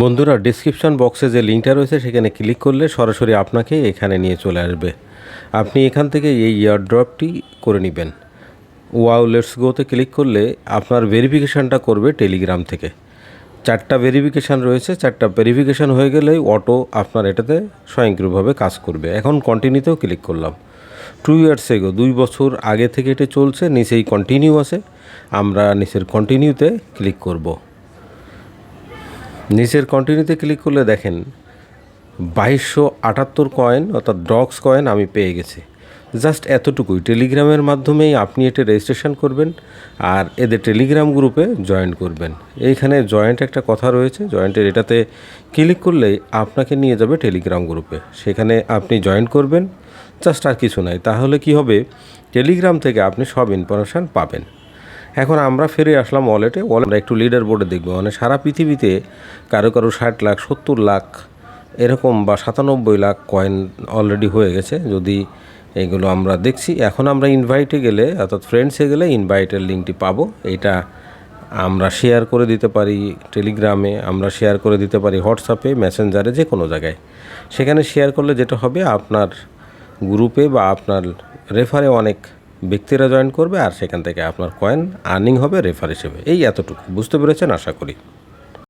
বন্ধুরা ডিসক্রিপশন বক্সে যে লিঙ্কটা রয়েছে, সেখানে ক্লিক করলে সরাসরি আপনাকে এখানে নিয়ে চলে আসবে। আপনি এখান থেকে এই ইয়ারড্রপটি করে নেবেন। ওয়াও লেটস গোতে ক্লিক করলে আপনার ভেরিফিকেশানটা করবে টেলিগ্রাম থেকে। চারটা ভেরিফিকেশান রয়েছে, চারটা ভেরিফিকেশান হয়ে গেলেই অটো আপনার এটাতে স্বয়ংক্রিয়ভাবে কাজ করবে। এখন কন্টিনিউতেও ক্লিক করলাম। টু ইয়ার্স এগো দুই বছর আগে থেকে এটা চলছে, নিচেই কন্টিনিউ আছে। আমরা নিচের কন্টিনিউতে ক্লিক করব। নিচের কন্টিনিউতে ক্লিক করলে দেখেন বাইশশো আটাত্তর কয়েন অর্থাৎ ড্রগস কয়েন আমি পেয়ে গেছি। জাস্ট এতটুকুই। টেলিগ্রামের মাধ্যমেই আপনি এটা রেজিস্ট্রেশন করবেন আর এদের টেলিগ্রাম গ্রুপে জয়েন করবেন। এইখানে জয়েন্ট একটা কথা রয়েছে। জয়েন্টের এটাতে ক্লিক করলেই আপনাকে নিয়ে যাবে টেলিগ্রাম গ্রুপে সেখানে আপনি জয়েন করবেন। জাস্ট আর কিছু নাই। তাহলে কি হবে? টেলিগ্রাম থেকে আপনি সব ইনফরমেশান পাবেন। এখন আমরা ফিরে আসলাম ওয়ালেটে, ওয়ালেট আমরা একটু লিডার বোর্ডে দেখব। মানে সারা পৃথিবীতে কারও কারও ষাট লাখ, সত্তর লাখ এরকম বা সাতানব্বই লাখ কয়েন অলরেডি হয়ে গেছে, যদি এগুলো আমরা দেখছি। এখন আমরা ইনভাইটে গেলে, অর্থাৎ ফ্রেন্ডসে গেলে ইনভাইটের লিঙ্কটি পাবো। এটা আমরা শেয়ার করে দিতে পারি টেলিগ্রামে আমরা শেয়ার করে দিতে পারি হোয়াটসঅ্যাপে মেসেঞ্জারে যে কোনো জায়গায়। সেখানে শেয়ার করলে যেটা হবে, আপনার গ্রুপে বা আপনার রেফারে অনেক ব্যক্তিরা জয়েন করবে আর সেখান থেকে আপনার কয়েন আর্নিং হবে রেফার হিসেবে। এই এতটুকু। বুঝতে পেরেছেন? আশা করি।